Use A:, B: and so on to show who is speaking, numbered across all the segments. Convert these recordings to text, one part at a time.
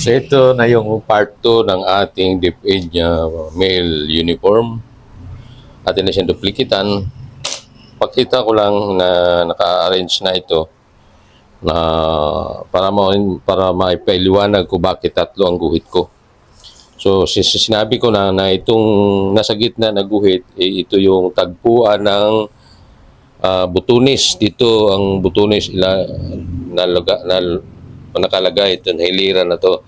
A: So ito na yung part 2 ng ating DepEd uh, male uniform. Atin na siyang duplikitan. Pakita ko lang na naka-arrange na ito na para ma para maipaliwanag ko bakit tatlo ang guhit ko. So sinabi ko na na itong nasa gitna na guhit eh, ito yung tagpuan ng ah, butunis dito ang butunis ila nalaga, nal, nakalagay ito hilira na to.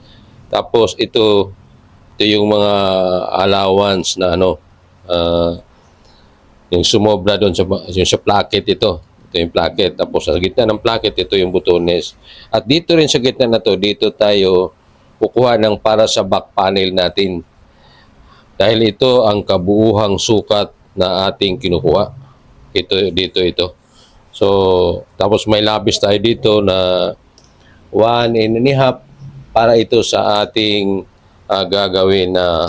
A: Tapos ito ito yung mga allowance na ano ah, yung sumobra doon sa yung sa placket ito. Ito yung placket. Tapos sa gitna ng placket ito yung butones. At dito rin sa gitna na to, dito tayo kukuha ng para sa back panel natin. Dahil ito ang kabuuhang sukat na ating kinukuha. Ito dito ito. So, tapos may labis tayo dito na one and a half para ito sa ating ah, gagawin na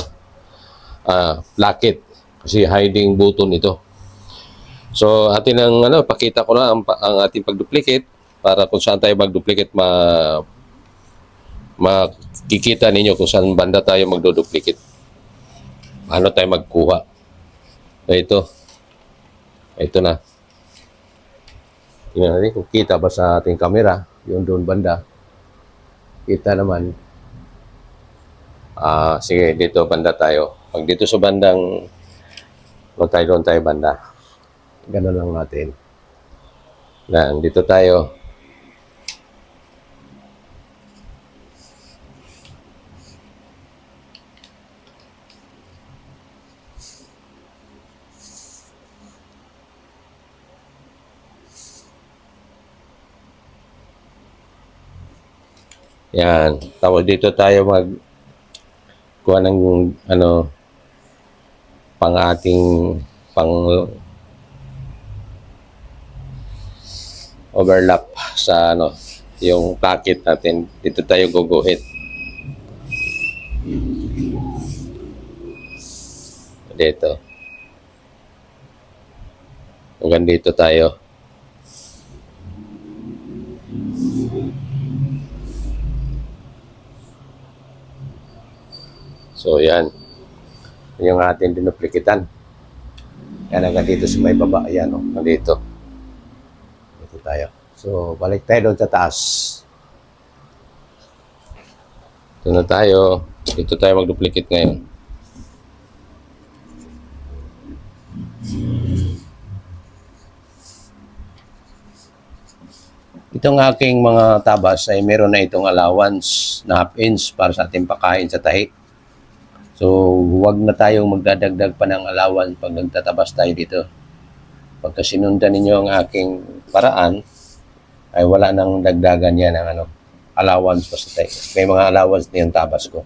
A: ah, placket kasi hiding button ito. So atin ang ano pakita ko na ang, ang ating pagduplicate para kung saan tayo magduplicate ma makikita ninyo kung saan banda tayo magdoduplicate. Paano tayo magkuha? So, ito. Ito na. Tingnan natin kung kita ba sa ating camera yung doon banda. Kita naman. Ah, sige, dito banda tayo. Pag dito sa bandang doon tayo, doon tayo banda. Ganun lang natin. Yan, dito tayo. Yan. Tapos dito tayo mag kuha ng ano pang ating pang overlap sa ano yung packet natin. Dito tayo guguhit. Dito. Hanggang dito tayo so yan. Yung ating dinuplikitan. Yan hanggang dito sa may baba. Yan o nandito dito tayo. So balik tayo doon sa taas. Ito na tayo. Dito tayo mag-duplicate ngayon. Itong aking mga tabas ay meron na itong allowance na half inch para sa ating pakain sa tahi. So, huwag na tayong magdadagdag pa ng allowance pag nagtatabas tayo dito. Pagka sinundan ninyo ang aking paraan, ay wala nang dagdagan yan ng ano, allowance pa sa tahi. May mga allowance na yung tabas ko.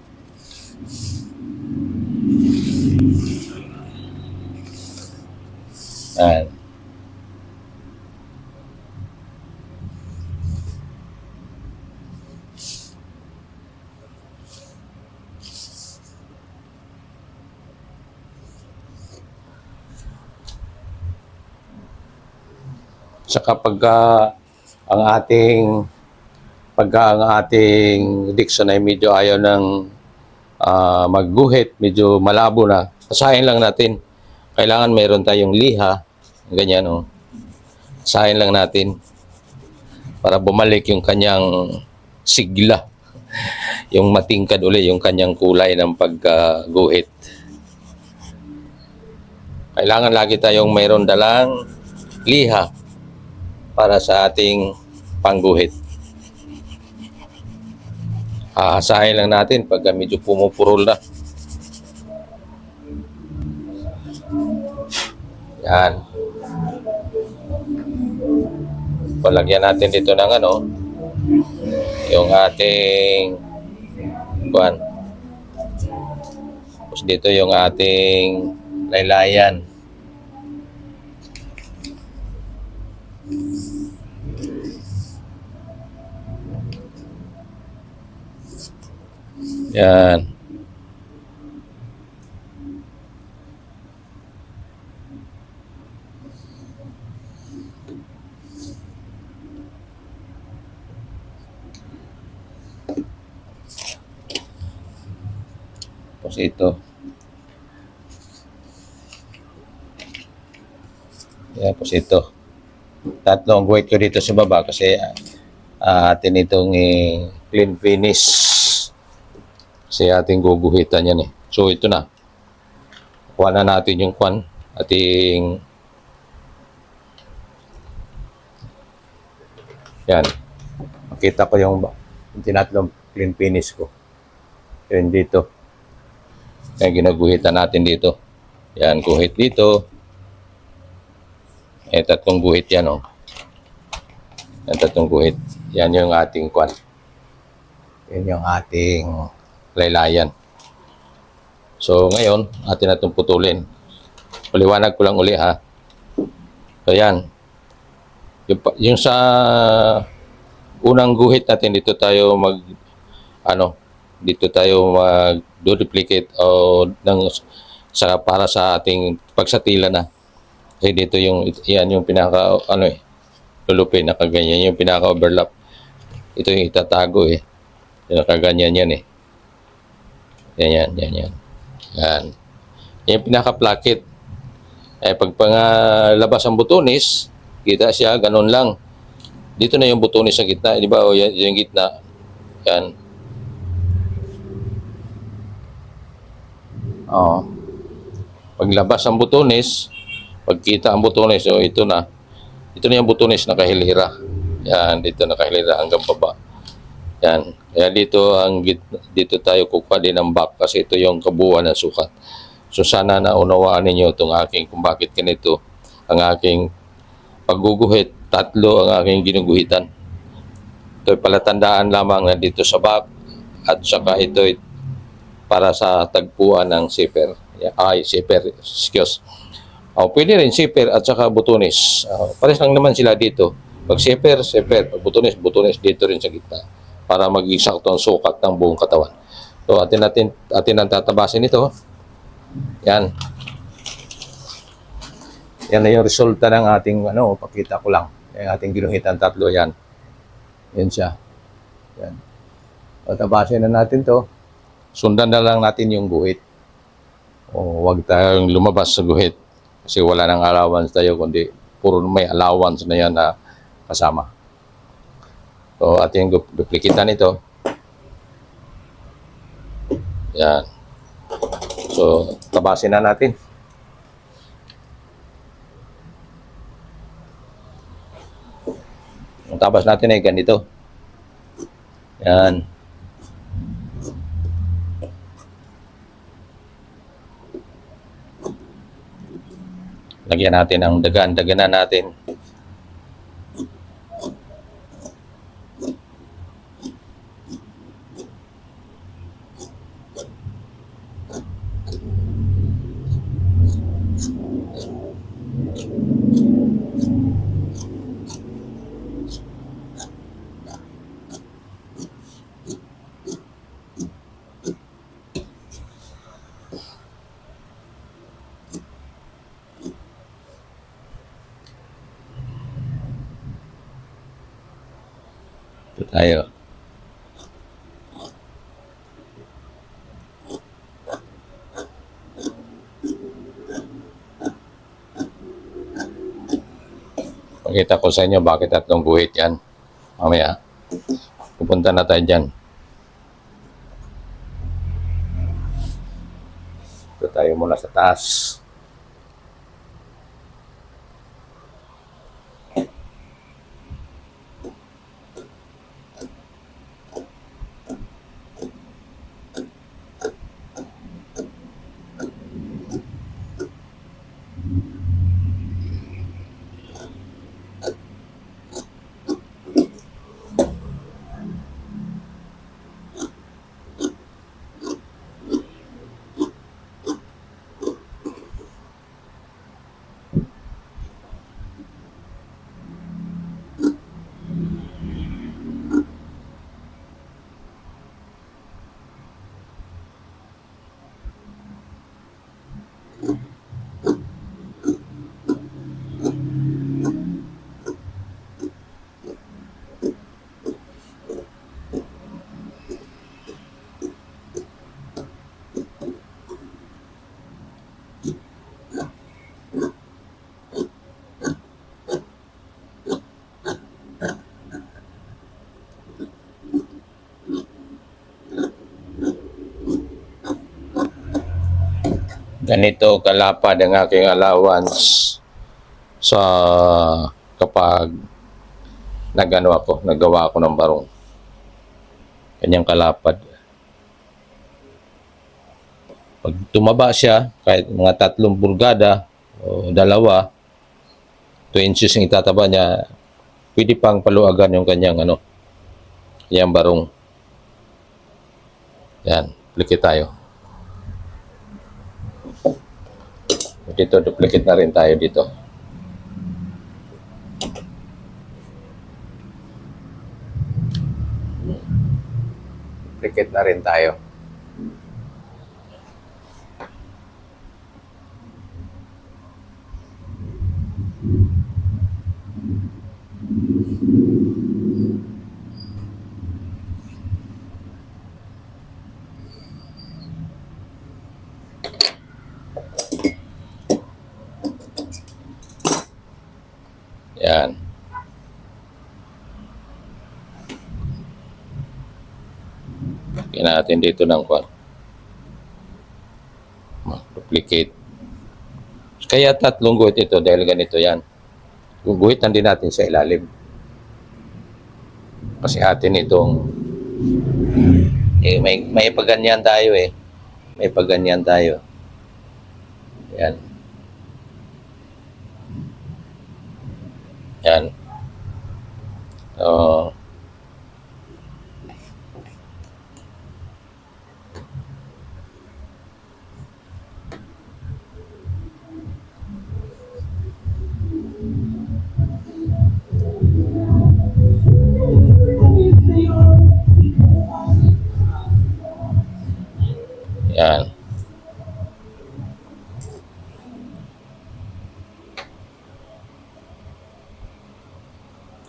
A: Ayan. Saka pagka ang ating pagka ang ating diction ay medyo ayaw ng ah, magguhit, medyo malabo na, basahin lang natin. Kailangan mayroon tayong liha, ganyan o. Basahin lang natin para bumalik yung kanyang sigla. Yung matingkad uli, yung kanyang kulay ng pagguhit. Kailangan lagi tayong mayroon dalang liha para sa ating pangguhit. Aasahin lang natin pag medyo pumupurol na. Yan. Palagyan natin dito ng ano, yung ating kuan. Tapos dito yung ating laylayan. Yan. Tapos ito. Tapos ito. Tatlong guhit ko dito sa baba kasi ah, atin itong eh, clean finish. Kasi ating guguhitan yan eh. So ito na. Kuha na natin yung kwan. Ating yan. Makita ko yung, tinatlong clean finish ko. Yan dito. Yan ginaguhitan natin dito. Yan, guhit dito. Eh, tatlong guhit yan, oh. Yan, tatlong guhit. Yan yung ating kwan. Yan yung ating laylayan. So, ngayon, atin na putulin. Paliwanag ko lang uli, ha. So, yan. Yung, yung sa unang guhit natin, dito tayo mag, ano, dito tayo mag duplicate o ng sa para sa ating pagsatila na. Kasi dito yung yan yung pinaka ano eh lulupin nakaganyan yung pinaka overlap. Ito yung itatago eh. Nakaganyan yan eh. Yan yan yan yan. Yan. Yung pinaka placket. Eh pag pangalabas ang butones, kita siya ganun lang. Dito na yung butones sa gitna, di ba? O yan, yung gitna. Yan. Oo. Paglabas ang butones, pagkita ang butones, so ito na. Ito na yung butones nakahilira. Yan, dito nakahilira hanggang baba. Yan. Kaya dito ang dito tayo kukuha din ng back kasi ito yung kabuuan ng sukat. So sana naunawaan ninyo itong aking kung bakit ganito ang aking pagguguhit. Tatlo ang aking ginuguhitan. Ito ay palatandaan lamang na dito sa back at saka ito para sa tagpuan ng zipper. Ay, zipper, excuse. Oh, pwede rin zipper at saka butones. Oh, pares lang naman sila dito. Pag zipper, zipper. Pag butones, butones dito rin sa gitna. Para maging sakto ang sukat ng buong katawan. So, atin natin, atin ang tatabasin ito. Yan. Yan na yung resulta ng ating, ano, pakita ko lang. Yung ating ginuhitan tatlo, yan. Yan siya. Yan. Tatabasin na natin to sundan na lang natin yung guhit. O wag tayong lumabas sa guhit. Kasi wala nang allowance tayo, kundi puro may allowance na yan na kasama. So, ating du- duplikitan ito. Yan. So, tabasin na natin. Ang tabas natin ay ganito. Yan. Lagyan natin ang dagan, daganan natin. Ito tayo. Pakita ko sa inyo bakit tatlong guhit yan. Mamaya. Pupunta na tayo dyan. Ito tayo muna sa taas. Ganito kalapad ang aking allowance sa kapag nagano ako, nagawa ako ng barong. Kanyang kalapad. Pag tumaba siya, kahit mga tatlong burgada o dalawa, 2 inches ang itataba niya, pwede pang paluagan yung kanyang ano, kanyang barong. Yan, duplicate tayo. Dito, duplicate na rin tayo dito. Duplicate na rin tayo. Yan. Lagyan natin dito ng kwan. Duplicate. Kaya tatlong guhit ito dahil ganito yan. Guguhitan din natin sa ilalim. Kasi atin itong eh, may, may paganyan tayo eh. May paganyan tayo. Yan. Yan. So, yan.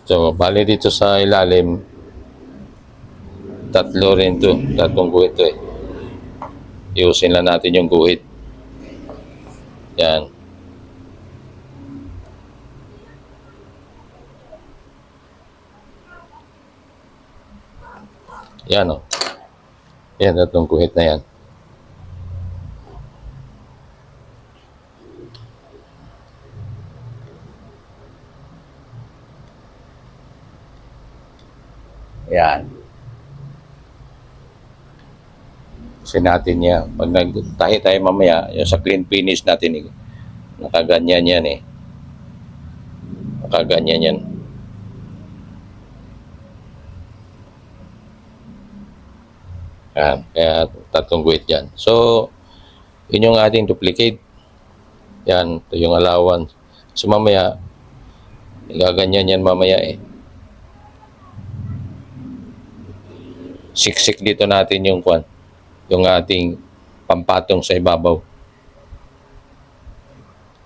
A: So, bali dito sa ilalim, tatlo rin to. Tatlong guhit to eh. Iusin lang natin yung guhit. Yan. Yan o. Oh. Yan, tatlong guhit na yan. Yan. Kasi natin niya, pag nagtahi tayo mamaya, yung sa clean finish natin, eh, nakaganyan yan eh. Nakaganyan yan. Yan, kaya tatlong guhit yan. So, yun yung ating duplicate. Yan, ito yung allowance. So, mamaya, gaganyan yan mamaya eh. Siksik dito natin yung kwan, yung ating pampatong sa ibabaw.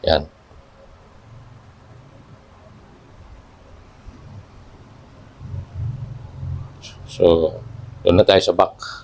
A: Yan. So, doon na tayo sa back.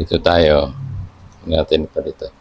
A: Dito tayo. Natin pa dito.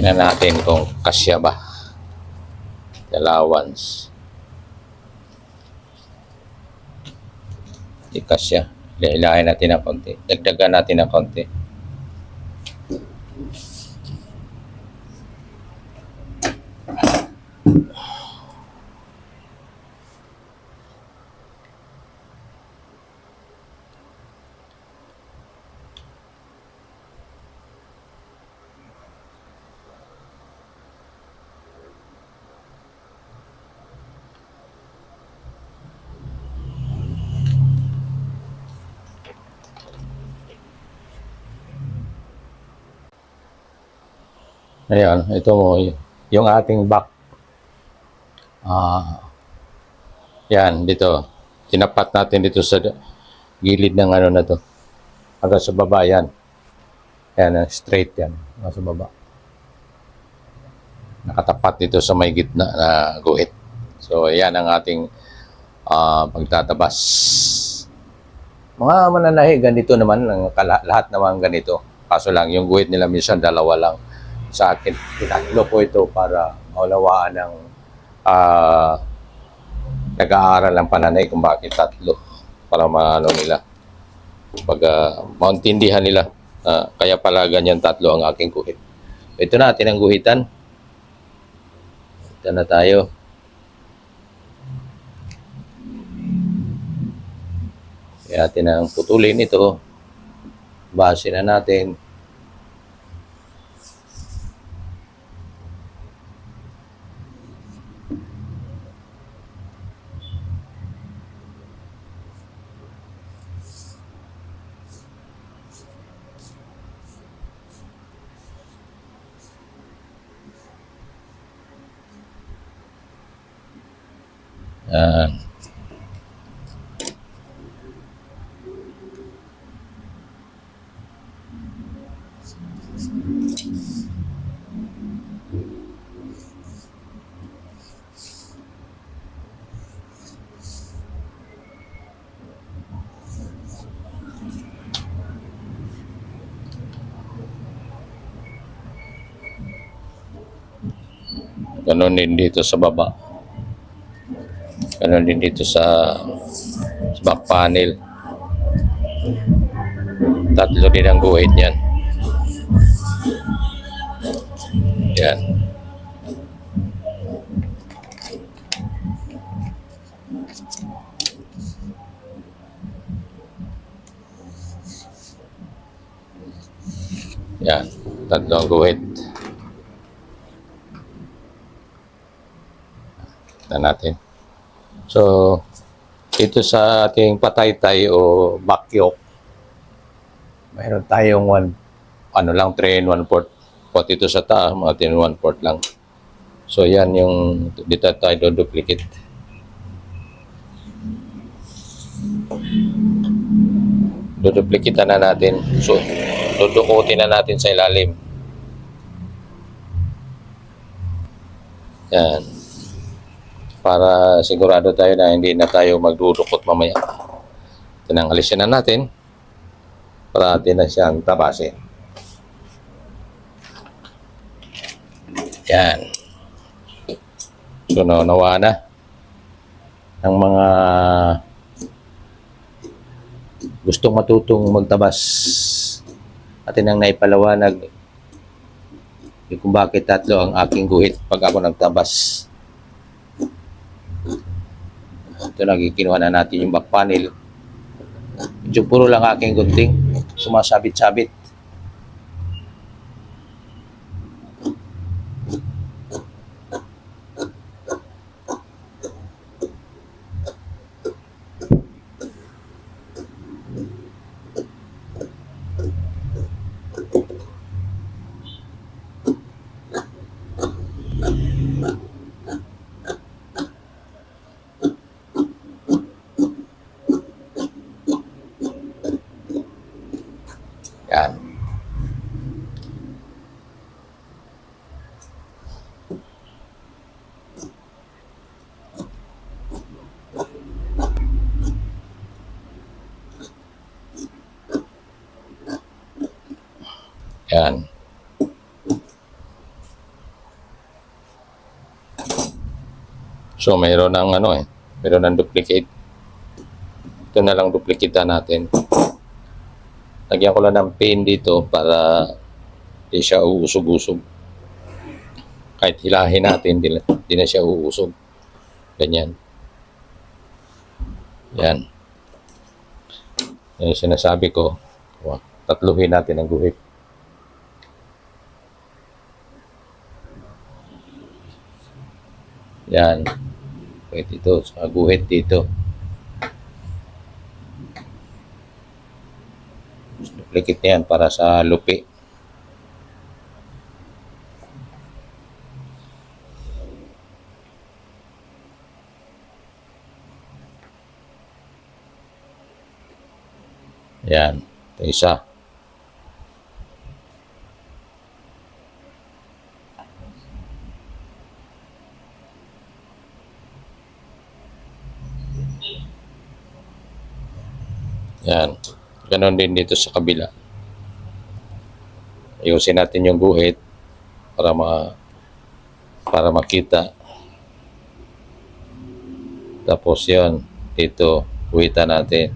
A: Tingnan natin kung kasya ba. Allowance. Di kasya. Ilahin natin ng konti. Dagdagan natin ng konti. Ayan, ito mo, yung ating back. Ah, yan, dito. Tinapat natin dito sa gilid ng ano na to. Hanggang sa baba, yan. Yan, ah, straight yan. Hanggang sa baba. Nakatapat dito sa may gitna na guhit. So, yan ang ating ah, pagtatabas. Mga mananahi, ganito naman, ang lahat naman ganito. Kaso lang, yung guhit nila minsan dalawa lang. Sa akin, tinatlo ko ito para maunawaan ng ah, nag-aaral ng pananay kung bakit tatlo. Para maano nila. Ah, maintindihan nila. ah, kaya pala ganyan tatlo ang aking guhit. Ito na, atin ang guhitan. Ito na tayo. Kaya atin ang putulin ito. Base na natin. Yan. Ganon din dito sa baba. Ganon din dito sa, sa back panel. Tatlo din ang guhit niyan. Yan. Yan. Tatlo ang guhit. Na natin. So, ito sa ating pataytay o bakyok, mayroon tayong one, ano lang, 3 and 1 port. Pot ito sa taas, mga 3 and 1 port lang. So, yan yung dito tayo duplicate. Duduplicate na natin. So, dudukutin na natin sa ilalim. Yan para sigurado tayo na hindi na tayo magdudukot mamaya. Tinang alisin na natin para natin na siyang tabasin. Yan. So, nawa na ng mga gustong matutong magtabas atin ang naipalawanag kung bakit tatlo ang aking guhit pag ako nagtabas. Ito nagikinuha na natin yung back panel. Medyo puro lang aking gunting. Sumasabit-sabit. Yan. Yan. So, mayroon ng ano eh. Mayroon ng duplicate. Ito na lang duplicate natin. Lagyan ko lang ng pin dito para di siya uusog-usog. Kahit hilahin natin, di, na- di na siya uusog. Ganyan. Yan. Yan yung sinasabi ko. Tatluhin natin ang guhit. Yan. Guhit dito. Saka guhit dito. Duplicate yan para sa lupi. Yan. Ito isa. Yan. Ganon din dito sa kabila. Ayusin natin yung guhit para ma para makita. Tapos yon dito guhitan natin.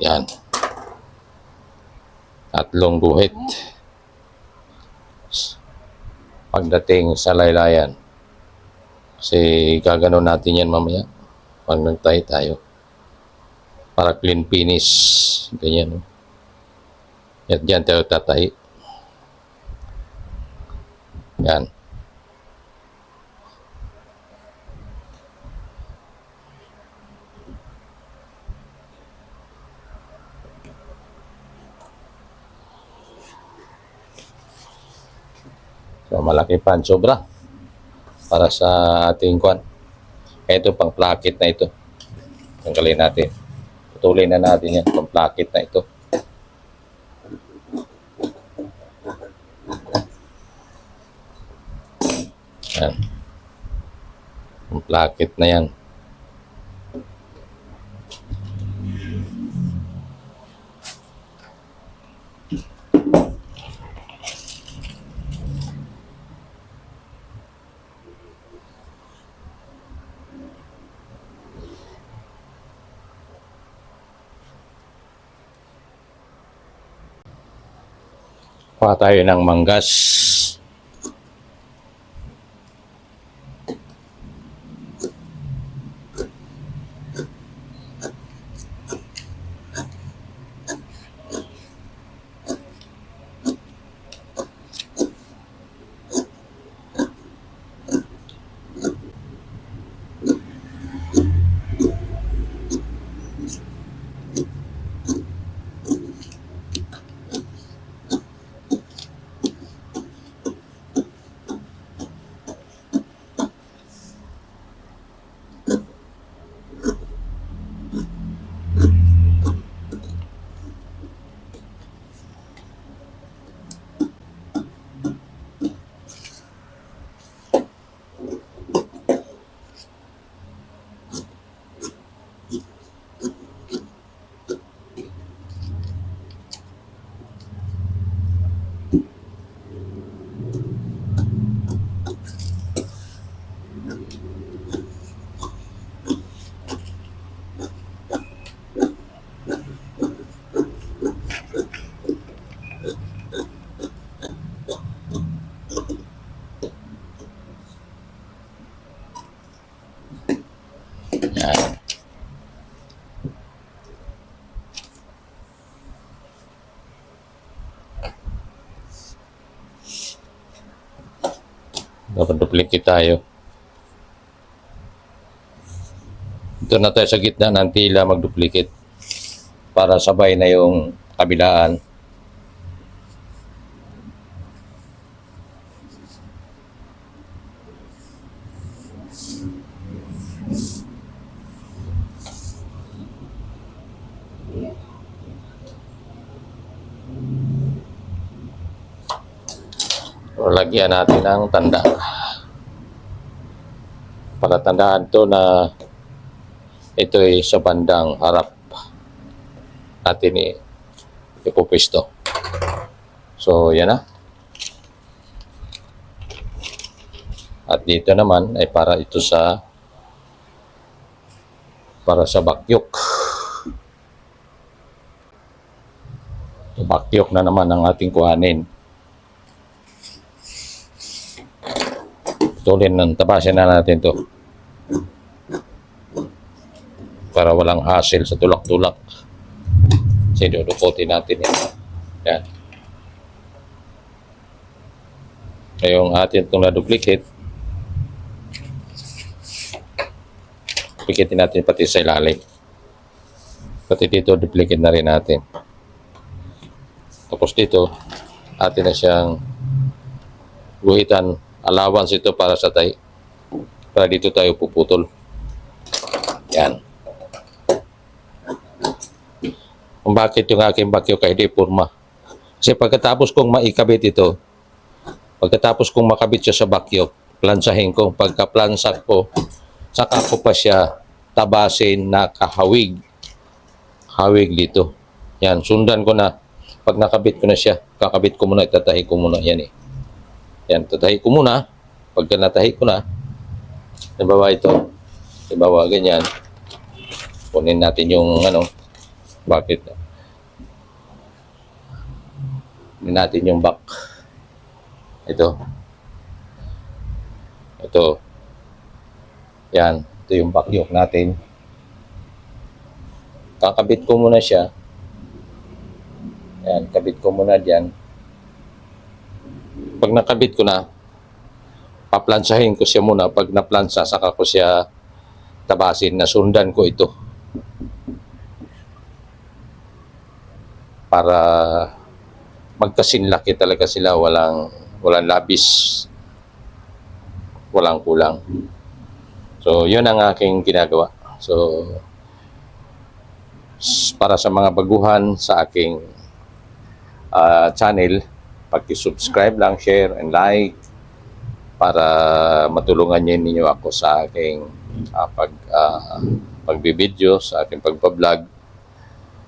A: Yan. Tatlong guhit. Pagdating sa laylayan. Kasi gaganon natin yan mamaya. Pag nagtahi tayo. Para clean finish. Ganyan. No? At dyan tayo tatahi. Yan. So, malaki pan sobra para sa ating kwan. Ito pang placket na ito. Tanggalin natin. Putulin na natin yan. Pang placket na ito. Yan. Pang placket na yan. Kuha tayo ng manggas. Yan. Dapat duplicate tayo. Ito na tayo sa gitna ng tila mag-duplicate para sabay na yung kabilaan. Lagyan natin ang tanda. Para tandaan to na ito ay sa bandang harap natin ipupisto. So, yan na. At dito naman ay para ito sa para sa bakyok. Bakyok na naman ang ating kuhanin. Tulin ng tapasin na natin to. Para walang hassle sa tulak-tulak. Sinudukotin natin yan. Yan. Ngayong atin itong na-duplicate. Duplicate natin pati sa ilalim. Pati dito, duplicate na rin natin. Tapos dito, atin na siyang guhitan allowance ito para sa tahi. Para dito tayo puputol. Yan. Kung bakit yung aking bakyo kay di purma. Kasi pagkatapos kong maikabit ito, pagkatapos kong makabit siya sa bakyo, plansahin ko. Pagka-plansa ko, saka ko pa siya tabasin na kahawig. Hawig dito. Yan, sundan ko na. Pag nakabit ko na siya, kakabit ko muna, itatahi ko muna. Yan eh. Yan, tatahi ko muna. Pagka natahi ko na, Halimbawa ito. Halimbawa ganyan. Kunin natin yung ano. Bakit? Kunin natin yung back. Ito. Ito. Yan. Ito yung back yoke natin. Kakabit ko muna siya. Yan. Kabit ko muna dyan. Pag nakabit ko na, paplansahin ko siya muna. Pag naplansa, saka ko siya tabasin na sundan ko ito. Para magkasinlaki talaga sila. Walang, walang labis. Walang kulang. So, yun ang aking ginagawa. So, para sa mga baguhan sa aking ah, channel, pag-subscribe lang, share, and like para matulungan niyo ninyo ako sa aking ah, pag uh, pagbibideo, sa aking pagpa-vlog.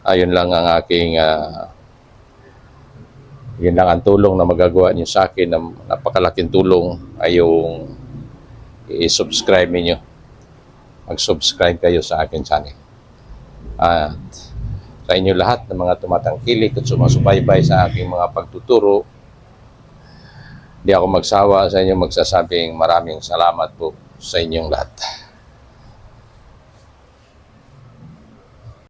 A: Ayun lang ang aking ah, yun lang ang tulong na magagawa niyo sa akin na napakalaking tulong ay yung i-subscribe niyo. Mag-subscribe kayo sa akin channel. At sa inyo lahat ng mga tumatangkilik at sumasubaybay sa aking mga pagtuturo, Di ako magsawa sa inyo magsasabing maraming salamat po sa inyong lahat.